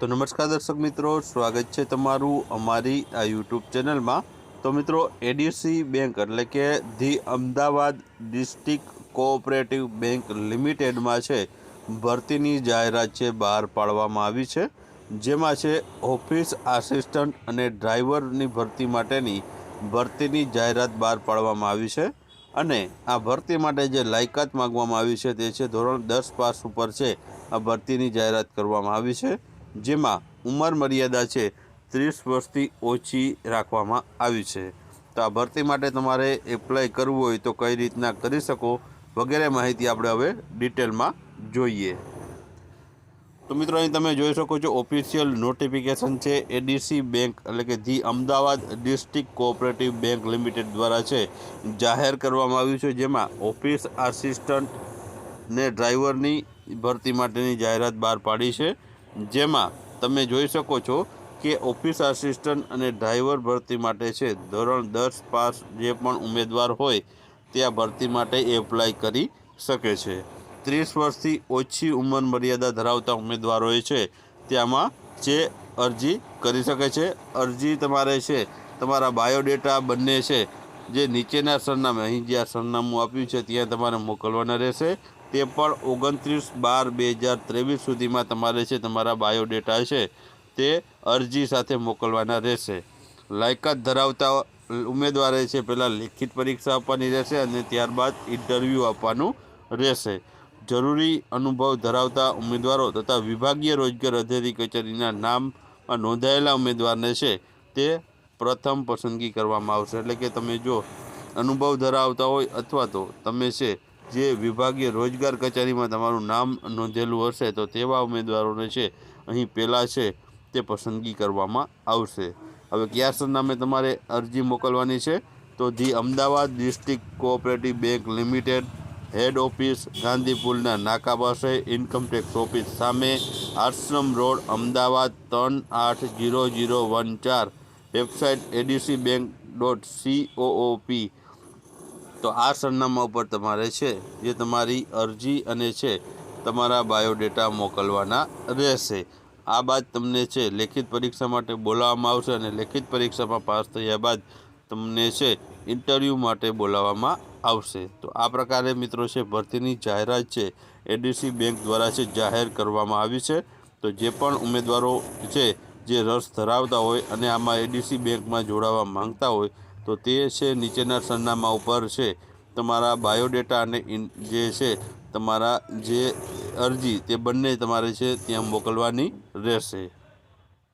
તો નમસ્કાર દર્શક મિત્રો, સ્વાગત છે તમારું અમારી આ યુટ્યુબ ચેનલમાં. તો મિત્રો એડીસી બેંક એટલે કે the Ahmedabad district cooperative bank લિમિટેડમાં છે, ભરતીની જાહેરાત છે, બહાર પાડવામાં આવી છે. જેમાં છે, ઓફિસ આસિસ્ટન્ટ અને ડ્રાઈવરની ભરતી માટેની ભરતીની જાહેરાત બહાર પાડવામાં આવી છે. અને આ ભરતી માટે જે લાયકાત માગવામાં આવી છે તે છે, ધોરણ દસ પાસ ઉપર છે. આ ભરતીની જાહેરાત કરવામાં આવી છે. જેમાં ઉંમર મર્યાદા છે ત્રીસ વર્ષથી ઓછી રાખવામાં આવી છે. તો આ ભરતી માટે તમારે એપ્લાય કરવું હોય તો કઈ રીતના કરી શકો વગેરે માહિતી આપણે હવે ડિટેલમાં જોઈએ. તો મિત્રો અહીં તમે જોઈ શકો છો ઓફિશિયલ નોટિફિકેશન છે એડીસી બેંક એટલે કે the Ahmedabad district cooperative bank limited દ્વારા છે. જાહેર કરવામાં આવ્યું છે જેમાં ઓફિસ આસિસ્ટન્ટ ને ડ્રાઈવરની ભરતી માટેની જાહેરાત બહાર પાડી છે. જેમાં તમે જોઈ શકો છો કે ઓફિસ આસિસ્ટન્ટ અને ડ્રાઈવર ભરતી માટે છે. ધોરણ દસ પાસ જે પણ ઉમેદવાર હોય તે આ ભરતી માટે એપ્લાય કરી શકે છે. ત્રીસ વર્ષથી ઓછી ઉંમર મર્યાદા ધરાવતા ઉમેદવારોએ છે તેમાં જે અરજી કરી શકે છે. અરજી તમારે છે, તમારા બાયોડેટા બંને છે જે નીચેના સરનામે, અહીં જે આ સરનામું આપ્યું છે, ત્યાં તમારે મોકલવાના રહેશે. તે પણ ઓગણત્રીસ બાર બે હજાર ત્રેવીસ સુધીમાં તમારે છે, તમારા બાયોડેટા છે, તે અરજી સાથે મોકલવાના રહેશે. લાયકાત ધરાવતા ઉમેદવારે છે, પહેલાં લેખિત પરીક્ષા આપવાની રહેશે અને ત્યારબાદ ઇન્ટરવ્યૂ આપવાનું રહેશે. જરૂરી અનુભવ ધરાવતા ઉમેદવારો તથા વિભાગીય રોજગાર અધિકારી કચેરીના નામ નોંધાયેલા ઉમેદવારને છે, તે પ્રથમ પસંદગી કરવામાં આવશે. એટલે કે તમે જો અનુભવ ધરાવતા હોય અથવા તો તમે છે જે વિભાગીય રોજગાર કચેરીમાં તમારું નામ નોંધેલું હશે, તો તેવા ઉમેદવારોને છે અહીં પહેલાં છે તે પસંદગી કરવામાં આવશે. હવે કયા સરનામે તમારે અરજી મોકલવાની છે? તો the Ahmedabad district cooperative bank limited head office, ગાંધીપુરના નાકા પાસે ઇન્કમટેક્સ ઓફિસ સામે આશ્રમ રોડ, અમદાવાદ ત્રણ આઠ જીરો જીરો વન ચાર. Website ADC bank dot COOP તો આ સરનામા ઉપર તમારે છે, જે તમારી અરજી અને છે, તમારા બાયોડેટા મોકલવાના રહેશે. આ બાદ તમને છે, લેખિત પરીક્ષા માટે બોલાવવામાં આવશે અને લેખિત પરીક્ષામાં પાસ થયા બાદ તમને છે, ઇન્ટરવ્યૂ માટે બોલાવવામાં આવશે. તો આ પ્રકારે મિત્રો છે, ભરતીની જાહેરાત છે, એડીસી બેંક દ્વારા છે, જાહેર કરવામાં આવી છે. તો જે પણ ઉમેદવારો છે જે રસ ધરાવતા હોય અને આમાં એડીસી બેંકમાં જોડાવા માંગતા હોય, તો તે છે નીચેના સરનામા ઉપર છે. તમારા બાયોડેટા અને જે છે, તમારા જે અરજી, તે બંને તમારે છે ત્યાં મોકલવાની રહેશે.